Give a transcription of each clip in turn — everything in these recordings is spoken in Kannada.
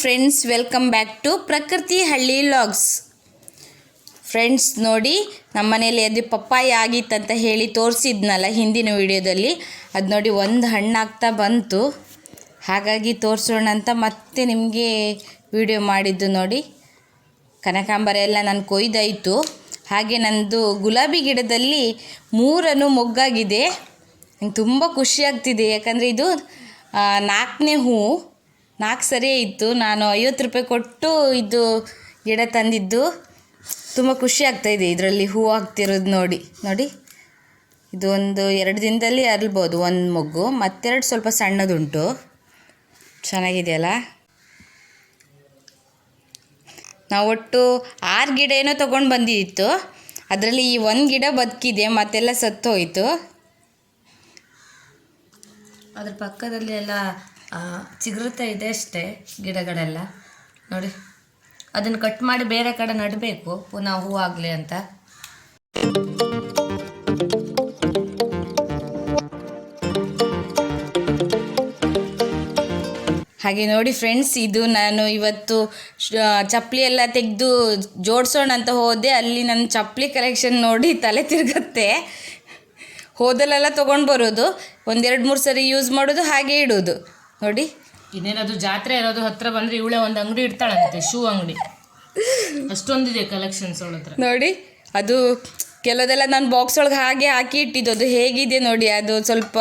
ಫ್ರೆಂಡ್ಸ್ ವೆಲ್ಕಮ್ ಬ್ಯಾಕ್ ಟು ಪ್ರಕೃತಿ ಹಳ್ಳಿ ಲಾಗ್ಸ್ ಫ್ರೆಂಡ್ಸ್ ನೋಡಿ, ನಮ್ಮ ಮನೇಲಿ ಅದು ಪಪ್ಪಾಯಿ ಆಗಿತ್ತಂತ ಹೇಳಿ ತೋರಿಸಿದ್ನಲ್ಲ ಹಿಂದಿನ ವಿಡಿಯೋದಲ್ಲಿ. ಅದು ನೋಡಿ ಒಂದು ಹಣ್ಣಾಗ್ತಾ ಬಂತು. ಹಾಗಾಗಿ ತೋರಿಸೋಣ ಅಂತ ಮತ್ತೆ ನಿಮಗೆ ವಿಡಿಯೋ ಮಾಡಿದ್ದು ನೋಡಿ. ಕನಕಾಂಬರ ಎಲ್ಲ ನಾನು ಕೊಯ್ದಾಯಿತು. ಹಾಗೆ ನಂದು ಗುಲಾಬಿ ಗಿಡದಲ್ಲಿ ಮೂರನ್ನು ಮೊಗ್ಗಾಗಿದೆ. ನಂಗೆ ತುಂಬ ಖುಷಿಯಾಗ್ತಿದೆ ಯಾಕಂದರೆ ಇದು ನಾಲ್ಕನೇ ಹೂವು ನಾಲ್ಕು ಸರಿ ಇತ್ತು. ನಾನು ಐವತ್ತು ರೂಪಾಯಿ ಕೊಟ್ಟು ಇದು ಗಿಡ ತಂದಿದ್ದು. ತುಂಬ ಖುಷಿ ಆಗ್ತಾಯಿದೆ ಇದರಲ್ಲಿ ಹೂ ಆಗ್ತಿರೋದು ನೋಡಿ. ನೋಡಿ. ಇದು ಒಂದು ಎರಡು ದಿನದಲ್ಲಿ ಅರಳ್ಬೋದು ಒಂದು ಮೊಗ್ಗು. ಮತ್ತೆರಡು ಸ್ವಲ್ಪ ಸಣ್ಣದುಂಟು. ಚೆನ್ನಾಗಿದೆಯಲ್ಲ? ನಾವು ಒಟ್ಟು ಆರು ಗಿಡ ಏನೋ ತೊಗೊಂಡು ಬಂದಿತ್ತು. ಅದರಲ್ಲಿ ಈ ಒಂದು ಗಿಡ ಬದುಕಿದೆ, ಮತ್ತೆಲ್ಲ ಸತ್ತು ಹೋಯಿತು ಅದ್ರ ಪಕ್ಕದಲ್ಲಿ ಎಲ್ಲ ಚಿಗುರುತ್ತಾ ಇದೆ ಅಷ್ಟೇ ಗಿಡಗಳೆಲ್ಲ. ನೋಡಿ, ಅದನ್ನು ಕಟ್ ಮಾಡಿ ಬೇರೆ ಕಡೆ ನೆಡಬೇಕು, ಪುನಃ ಹೂ ಆಗಲಿ ಅಂತ. ಹಾಗೆ ನೋಡಿ ಫ್ರೆಂಡ್ಸ್ ಇದು ನಾನು ಇವತ್ತು ಚಪ್ಪಲಿ ಎಲ್ಲ ತೆಗೆದು ಜೋಡಿಸೋಣ ಅಂತ ಹೋದೆ. ಅಲ್ಲಿ ನನ್ನ ಚಪ್ಪಲಿ ಕಲೆಕ್ಷನ್ ನೋಡಿ ತಲೆ ತಿರುಗತ್ತೆ. ಹೋದಲ್ಲೆಲ್ಲ ತೊಗೊಂಡು ಬರೋದು. ಒಂದೆರಡು ಮೂರು ಸರಿ ಯೂಸ್ ಮಾಡೋದು, ಹಾಗೆ ಇಡೋದು. ನೋಡಿ. ಇನ್ನೇನದು ಜಾತ್ರೆ ಇರೋದು ಹತ್ರ ಬಂದ್ರೆ ಇವಳೆ ಒಂದು ಅಂಗಡಿ ಇಡ್ತಾಳಂತೆ ಶೂ ಅಂಗಡಿ. ಅಷ್ಟೊಂದಿದೆ ಕಲೆಕ್ಷನ್ಸ್ ಅವಳ ಹತ್ರ. ನೋಡಿ ಅದು ಕೆಲವುದೆಲ್ಲ ನಾನು ಬಾಕ್ಸ್ ಒಳಗೆ ಹಾಗೆ ಹಾಕಿ ಇಟ್ಟಿದ್ದು. ಅದು ಹೇಗಿದೆ ನೋಡಿ ಅದು ಸ್ವಲ್ಪ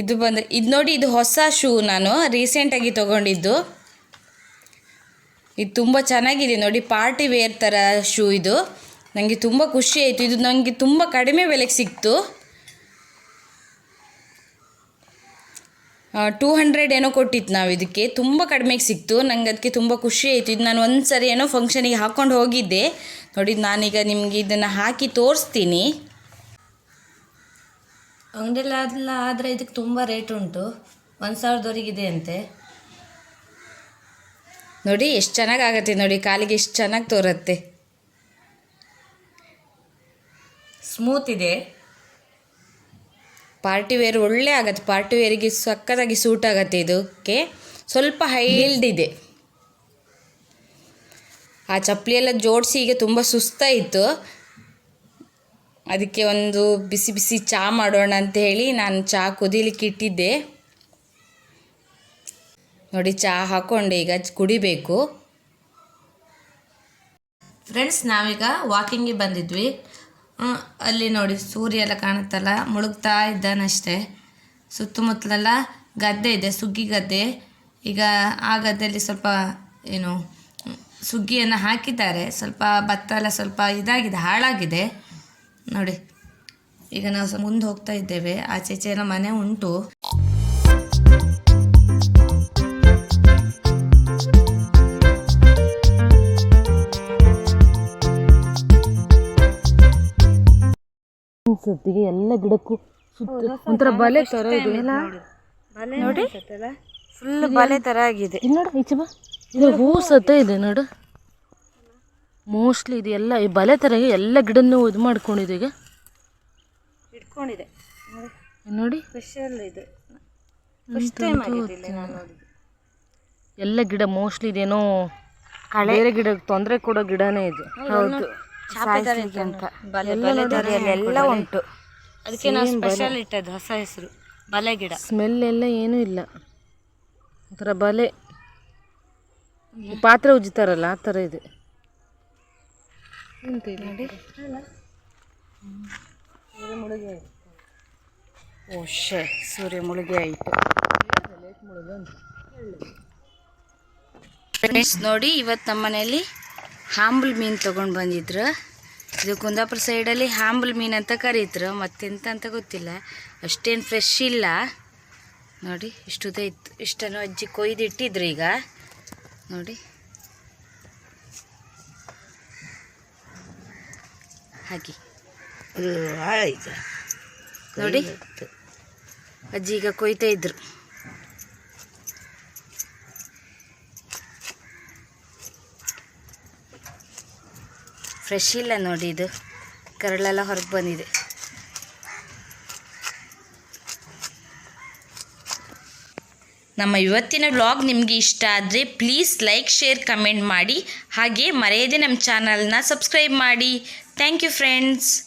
ಇದು ಬಂದ್ರೆ ಇದು ನೋಡಿ ಇದು ಹೊಸ ಶೂ ನಾನು ರೀಸೆಂಟಾಗಿ ತೊಗೊಂಡಿದ್ದು. ಇದು ತುಂಬ ಚೆನ್ನಾಗಿದೆ ನೋಡಿ ಪಾರ್ಟಿ ವೇರ್ ಥರ ಶೂ ಇದು. ನನಗೆ ತುಂಬ ಖುಷಿ ಆಯಿತು. ಇದು ನನಗೆ ತುಂಬ ಕಡಿಮೆ ಬೆಲೆಗೆ ಸಿಕ್ತು. ಟೂ ಹಂಡ್ರೆಡ್ ಏನೋ ಕೊಟ್ಟಿತ್ತು ನಾವು ಇದಕ್ಕೆ ತುಂಬ ಕಡಿಮೆಗೆ ಸಿಕ್ತು. ನಂಗೆ ಅದಕ್ಕೆ ತುಂಬ ಖುಷಿ ಆಯಿತು. ಇದು ನಾನು ಒಂದು ಸರಿ ಏನೋ ಫಂಕ್ಷನಿಗೆ ಹಾಕ್ಕೊಂಡು ಹೋಗಿದ್ದೆ. ನೋಡಿ ನಾನೀಗ ನಿಮಗೆ ಇದನ್ನು ಹಾಕಿ ತೋರಿಸ್ತೀನಿ. ಅಂಗಡಿಲೆಲ್ಲ ಆದರೆ ಇದಕ್ಕೆ ತುಂಬ ರೇಟ್ ಉಂಟು. ಒಂದು ಸಾವಿರದವರೆಗಿದೆ ಅಂತೆ. ನೋಡಿ ಎಷ್ಟು ಚೆನ್ನಾಗಿ ಆಗತ್ತೆ ನೋಡಿ. ಕಾಲಿಗೆ ಎಷ್ಟು ಚೆನ್ನಾಗಿ ತೋರುತ್ತೆ. ಸ್ಮೂತ್ ಇದೆ. ಪಾರ್ಟಿ ವೇರ್ ಒಳ್ಳೆ ಆಗತ್ತೆ. ಪಾರ್ಟಿ ವೇರಿಗೆ ಸಕ್ಕತ್ತಾಗಿ ಸೂಟ್ ಆಗತ್ತೆ ಇದಕ್ಕೆ ಸ್ವಲ್ಪ ಹೈಲ್ಡ್ ಇದೆ. ಆ ಚಪ್ಪಲಿ ಎಲ್ಲ ಜೋಡಿಸಿ ಈಗ ತುಂಬ ಸುಸ್ತಾಯಿತ್ತು ಅದಕ್ಕೆ ಒಂದು ಬಿಸಿ ಬಿಸಿ ಚಹಾ ಮಾಡೋಣ ಅಂತ ಹೇಳಿ ನಾನು ಚಹಾ ಕುದೀಲಿಕ್ಕೆ ಇಟ್ಟಿದ್ದೆ. ನೋಡಿ ಚಹಾ ಹಾಕ್ಕೊಂಡೆ ಈಗ ಕುಡಿಬೇಕು. ಫ್ರೆಂಡ್ಸ್, ನಾವೀಗ ವಾಕಿಂಗಿಗೆ ಬಂದಿದ್ವಿ. ಅಲ್ಲಿ ನೋಡಿ, ಸೂರ್ಯ ಎಲ್ಲ ಕಾಣುತ್ತಲ್ಲ, ಮುಳುಗ್ತಾ ಇದ್ದಾನಷ್ಟೇ. ಸುತ್ತಮುತ್ತಲೆಲ್ಲ ಗದ್ದೆ ಇದೆ, ಸುಗ್ಗಿ ಗದ್ದೆ. ಈಗ ಆ ಗದ್ದೆಯಲ್ಲಿ ಸ್ವಲ್ಪ ಏನು, ಸುಗ್ಗಿಯನ್ನು ಹಾಕಿದ್ದಾರೆ. ಸ್ವಲ್ಪ ಭತ್ತ ಎಲ್ಲ ಸ್ವಲ್ಪ ಇದಾಗಿದೆ, ಹಾಳಾಗಿದೆ. ನೋಡಿ, ಈಗ ನಾವು ಮುಂದೆ ಹೋಗ್ತಾ ಇದ್ದೇವೆ. ಆಚೆ ಈಚೆ ಎಲ್ಲ ಮನೆ ಉಂಟು. ಸತ್ತಿಗೆ ಎಲ್ಲ ಗಿಡಕ್ಕೂ ಒಂಥರ ಬಲೆ ತರ ಇದೆ. ನೋಡಿ. ಫುಲ್ ಬಲೆ ತರ ಆಗಿದೆ. ನೋಡು ಈಚೆ ಬಾ. ಇದು ಹೂ ಸತ ಇದೆ. ನೋಡು. ಮೋಸ್ಟ್ಲಿ ಇದು ಎಲ್ಲ ಈ ಬಲೆ ತರ ಎಲ್ಲ ಗಿಡನ್ನು ಇದು ಮಾಡ್ಕೊಂಡಿದೆ ಈಗ. ಇಟ್ಕೊಂಡಿದೆ. ನೋಡಿ. ಸ್ಪೆಷಲ್ ಇದು. ಫಸ್ಟ್ ಟೈಮ್ ಎಲ್ಲ ಗಿಡ ಮೋಸ್ಟ್ಲಿ ಇದೇನೋ ಬೇರೆ ಗಿಡ ತೊಂದರೆ ಕೊಡೋ ಗಿಡನೇ ಇದು. ಹೌದು. ಅಂತ ಎಲ್ಲ ಉಂಟು. ಅದಕ್ಕೆ ನಾವು ಸ್ಪೆಷಲ್ ಇಟ್ಟದ್ದು ಹೊಸ ಹೆಸರು ಬಲೆ ಗಿಡ. ಸ್ಮೆಲ್ ಎಲ್ಲ ಏನು ಇಲ್ಲ. ಒಂಥರ ಬಲೆ. ಈ ಪಾತ್ರೆ ಉಜ್ಜಿತಾರಲ್ಲ ಆ ಥರ ಇದೆ. ಓ ಶೇ ಸೂರ್ಯ ಮುಳುಗಿ ಆಯಿತು. ಫ್ರೆಂಡ್ಸ್ ನೋಡಿ ಇವತ್ತು ನಮ್ಮ ಮನೆಯಲ್ಲಿ ಹಾಂಬಲ್ ಮೀನು ತೊಗೊಂಡು ಬಂದಿದ್ರು. ಇದು ಕುಂದಾಪುರ ಸೈಡಲ್ಲಿ ಹಾಂಬಲ್ ಮೀನು ಅಂತ ಕರೀತ್ರು. ಮತ್ತೆಂತ ಅಂತ ಗೊತ್ತಿಲ್ಲ. ಅಷ್ಟೇನು ಫ್ರೆಶ್ ಇಲ್ಲ. ನೋಡಿ ಇಷ್ಟುದೇ ಇತ್ತು. ಇಷ್ಟನ್ನು ಅಜ್ಜಿ ಕೊಯ್ದು ಇಟ್ಟಿದ್ರು ಈಗ. ನೋಡಿ. ಹಾಗೆ. ನೋಡಿ. ಅಜ್ಜಿ ಈಗ ಕೊಯ್ತಾ ಇದ್ರು. ಫ್ರೆಶ್ ಇಲ್ಲ ನೋಡಿ ಇದು. ಕರಳೆಲ್ಲ ಹೊರಗೆ ಬಂದಿದೆ. ನಮ್ಮ ಇವತ್ತಿನ ವ್ಲಾಗ್ ನಿಮಗೆ ಇಷ್ಟ ಆದರೆ ಪ್ಲೀಸ್ ಲೈಕ್ ಶೇರ್ ಕಮೆಂಟ್ ಮಾಡಿ. ಹಾಗೆ ಮರೆಯದೆ ನಮ್ಮ ಚಾನಲ್ನ ಸಬ್ಸ್ಕ್ರೈಬ್ ಮಾಡಿ. Thank you friends